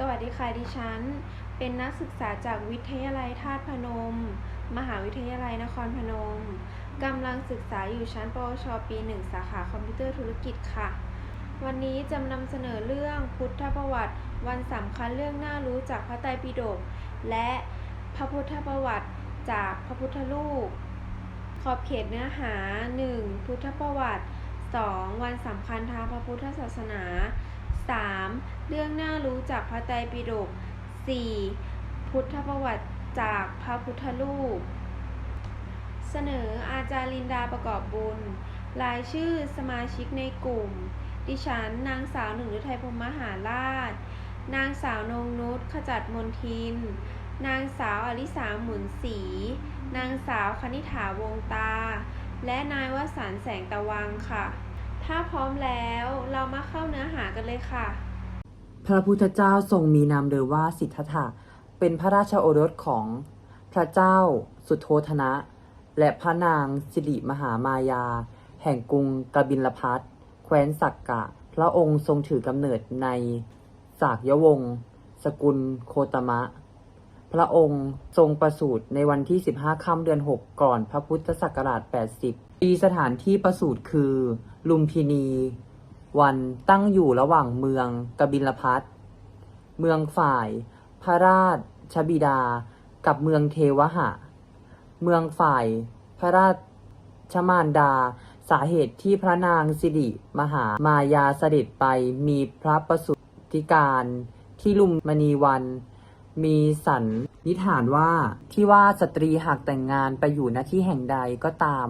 สวัสดีค่ะดิฉัน เป็นนักศึกษาจากวิทยาลัยธาตุพนม มหาวิทยาลัยนครพนมกำลังศึกษาอยู่ชั้นปวชปีหนึ่งสาขาคอมพิวเตอร์ธุรกิจค่ะ วันนี้จะนำเสนอเรื่องพุทธประวัติ วันสำคัญเรื่องน่ารู้จากพระไตรปิฎกและพระพุทธประวัติจากพระพุทธรูปขอบเขตเนื้อหา 1. พุทธประวัติ 2. วันสำคัญทางพระพุทธศาสนา 3. เรื่องน่ารู้จากพระไตรปิฎก 4. พุทธประวัติจากพระพุทธรูป เสนออาจารย์ลินดาประกอบบุญ รายชื่อสมาชิกในกลุ่ม ดิฉันนางสาวหนึ่งฤทัยพรมมหาราช นางสาวนงนุชขจัดมนทิน นางสาวอลิสาหมุนศรีนางสาวคณิษฐาวงตา และนายวสันต์แสงตะวังค่ะ ถ้าพร้อมแล้วเรามาเข้าเนื้อหากันเลยค่ะ พระพุทธเจ้าทรงมีนามเดิมว่าสิทธัตถะ เป็นพระราชโอรสของพระเจ้าสุโธธนะ และพระนางสิริมหามายา แห่งกรุงกบิลพัทแคว้นสักกะ พระองค์ทรงถือกำเนิดในสากยวงศ์สกุลโคตมะ พระองค์ทรงประสูติในวันที่ 15ค่ำเดือน 6 ก่อนพระพุทธศักราช 80 ปีสถานที่ประสูติคือ ลุมพินี วันตั้งอยู่ระหว่างเมืองกบิลพัทเมืองฝ่าย พระราชบิดา กับเมืองเทวหะ เมืองฝ่าย พระราชมารดา สาเหตุที่พระนางสิริมหามายาเสด็จไปมีพระประสูติการที่ลุมมณีวัน มีสันนิษฐานว่าที่ว่าสตรีหากแต่งงานไปอยู่ณที่แห่งใดก็ตาม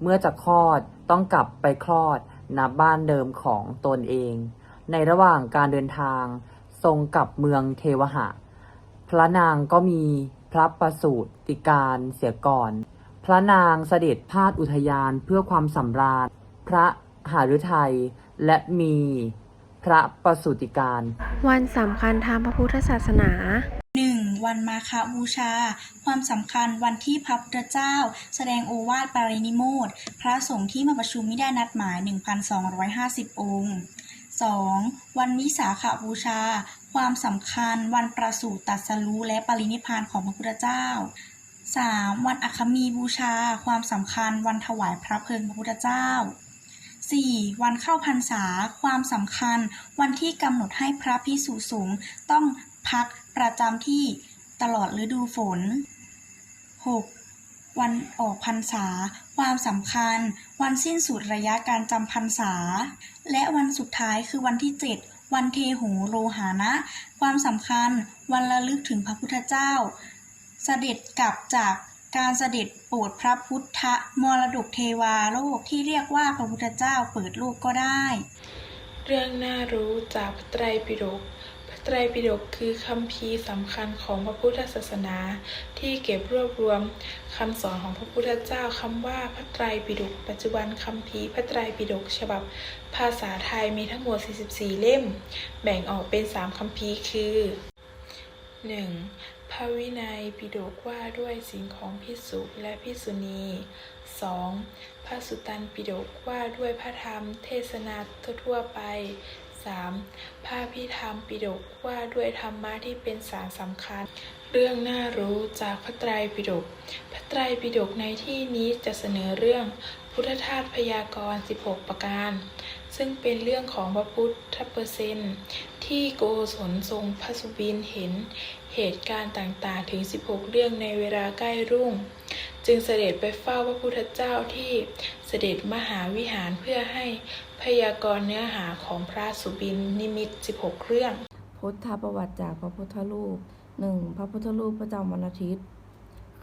เมื่อจะคลอด ต้องกลับไปคลอดณบ้านเดิมของตนเอง ในระหว่างการเดินทาง ทรงกลับเมืองเทวหะ พระนางก็มีพระประสูติการเสียก่อน พระนางเสด็จพาดอุทยานเพื่อความสำราญ พระหฤทัยและมีพระประสูติการ วันสำคัญทางพระพุทธศาสนา วันมาฆบูชา ความสำคัญวันที่พระพุทธเจ้า แสดงโอวาทปารินิโมทพระสงฆ์ที่มาประชุมไม่ได้นัดหมาย 1,250 องค์ 2. วันวิสาขบูชา ความสำคัญวันประสูติตัสรู้และปรินิพานของพระพุทธเจ้า 3. วันอัคคมีบูชา ความสำคัญวันถวายพระเพลิงพระพุทธเจ้า 4. วันเข้าพรรษา ความสำคัญ วันที่กำหนดให้พระพิสุสงฆ์ต้องพักประจำที่ ตลอดฤดูฝน 6. วันออกพรรษา ความสำคัญ วันสิ้นสุดระยะการจำพรรษา และวันสุดท้ายคือวันที่ 7 วันเทโหโรหานะ ความสำคัญ วันระลึกถึงพระพุทธเจ้า เสด็จกลับจากการเสด็จโปรดพระพุทธมรดกเทวาโลกที่เรียกว่าพระพุทธเจ้าเปิดโลกก็ได้ เรื่องน่ารู้จากพระไตรปิฎก ไตรปิฎกคือคัมภีสำคัญของพระพุทธศาสนา ที่เก็บรวบรวมคำสอนของพระพุทธเจ้าคำว่าพระไตรปิฎกปัจจุบันคัมภีพระไตรปิฎกฉบับ ภาษาไทยมีทั้งหมด 44 เล่ม แบ่งออกเป็น 3คัมภีคือ 1. พระวินัยปิฎกว่าด้วยสิ่งของพิสุและพิสุณี 2. พระสุตตันปิฎกว่าด้วยพระธรรมเทศนาทั่วๆไป 3. พระพิธรรมปิฎกว่าด้วยธรรมะที่เป็นสารสำคัญ เรื่องน่ารู้จากพระไตรปิฎกพระไตรปิฎกในที่นี้จะเสนอเรื่องพุทธทาสพยากรณ์ 16 ประการ ซึ่งเป็นเรื่องของพระพุทธเปอร์เซนต์ที่โกศลทรงพระสุบินเห็นเหตุการณ์ต่างๆ ถึง 16 เรื่องในเวลาใกล้รุ่ง จึงเสด็จไปเฝ้าพระพุทธเจ้าที่เสด็จมหาวิหารเพื่อให้พยากรณ์เนื้อหาของพระสุบินนิมิต 16 เรื่อง พุทธประวัติจากพระพุทธรูปหนึ่งพระพุทธรูปประจำวันอาทิตย์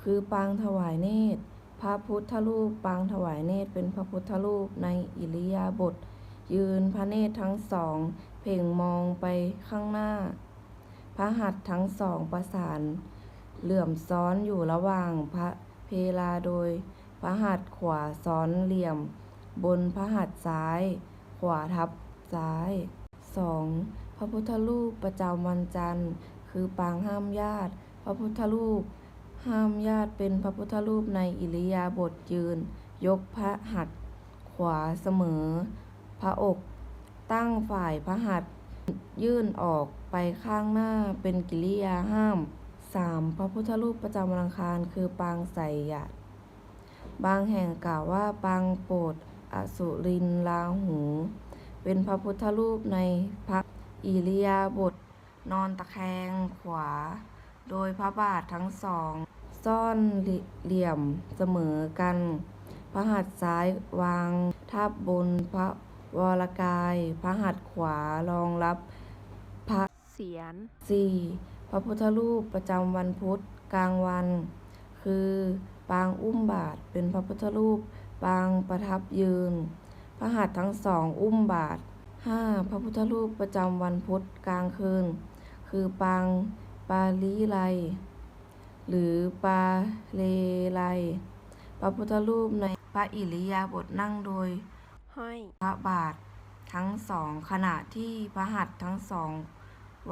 คือปางถวายเนตรพระพุทธรูปปางถวายเนตรเป็นพระพุทธรูปในอิริยาบถ ยืนพระเนตรทั้งสอง เพ่งมองไปข้างหน้า พระหัตถ์ทั้งสองประสาน เหลื่อมซ้อนอยู่ระหว่างพระเพลาโดย พระหัตถ์ขวาซ้อนเหลี่ยม บนพระหัตถ์ซ้าย ขวาทับซ้าย 2. พระพุทธรูปประจำวันจันทร์ คือปางห้ามญาติ พระพุทธรูป ห้ามญาติเป็นพระพุทธรูปในอิริยาบถยืน ยกพระหัตถ์ขวาเสมอ พระอกตั้งฝ่ายพระหัตถ์ยื่นออกไปข้างหน้าเป็นกิริยาห้าม 3. พระพุทธรูปประจำวันอังคารคือปางไสยหยาดบางแห่งกล่าวว่าปางโปรดอสุรินลาหู เป็นพระพุทธรูปในพระอิริยาบถนอนตะแคงขวา โดยพระบาททั้งสอง ซ่อนเหลี่ยมเสมอกัน พระหัตถ์ซ้ายวางทับบนพระ วรกาย พระหัตถ์ขวารองรับพระเสียน 4. พระพุทธรูปประจำวันพุธกลางวัน คือปางอุ้มบาทเป็นพระพุทธรูปปางประทับยืน พระหัตถ์ทั้งสองอุ้มบาท 5. พระพุทธรูปประจำวันพุธกลางคืน คือปางปาลีไลหรือปาเลไลพระพุทธรูปในพระอิริยาบถนั่งโดย ห้อย พระบาททั้งสองขณะที่พระหัตถ์ทั้งสอง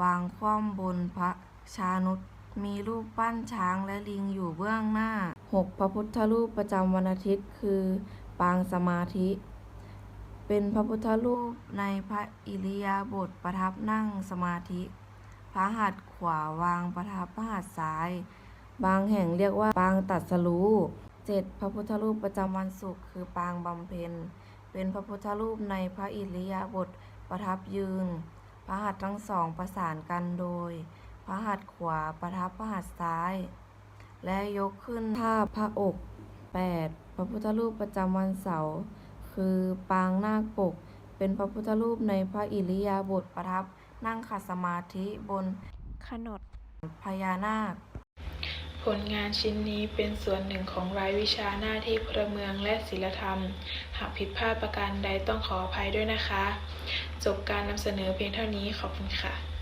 วางคว่ำบนพระชานุตมีรูปปั้นช้างและลิงอยู่เบื้องหน้า 6. พระพุทธรูปประจำวันอาทิตย์คือ ปางสมาธิ เป็นพระพุทธรูปในพระอิริยาบถประทับนั่งสมาธิ พระหัตถ์ขวาวางประทับพระหัตถ์ซ้าย บางแห่งเรียกว่าปางตัดสรู้ 7. พระพุทธรูปประจำวันศุกร์คือปางบำเพ็ญ เป็นพระพุทธรูปในพระอิริยาบถประทับยืน พระหัตถ์ทั้งสองประสานกันโดย พระหัตถ์ขวาประทับพระหัตถ์ซ้าย และยกขึ้นท่าพระอก 8. พระพุทธรูปประจำวันเสาร์คือปางนาคปก เป็นพระพุทธรูปในพระอิริยาบถประทับนั่งขัดสมาธิบนขนดพญานาค ผลงานชิ้นนี้เป็นส่วนหนึ่งของรายวิชาหน้าที่พลเมืองและศิลธรรม หากผิดพลาดประการใดต้องขออภัยด้วยนะคะ จบการนำเสนอเพียงเท่านี้ขอบคุณค่ะ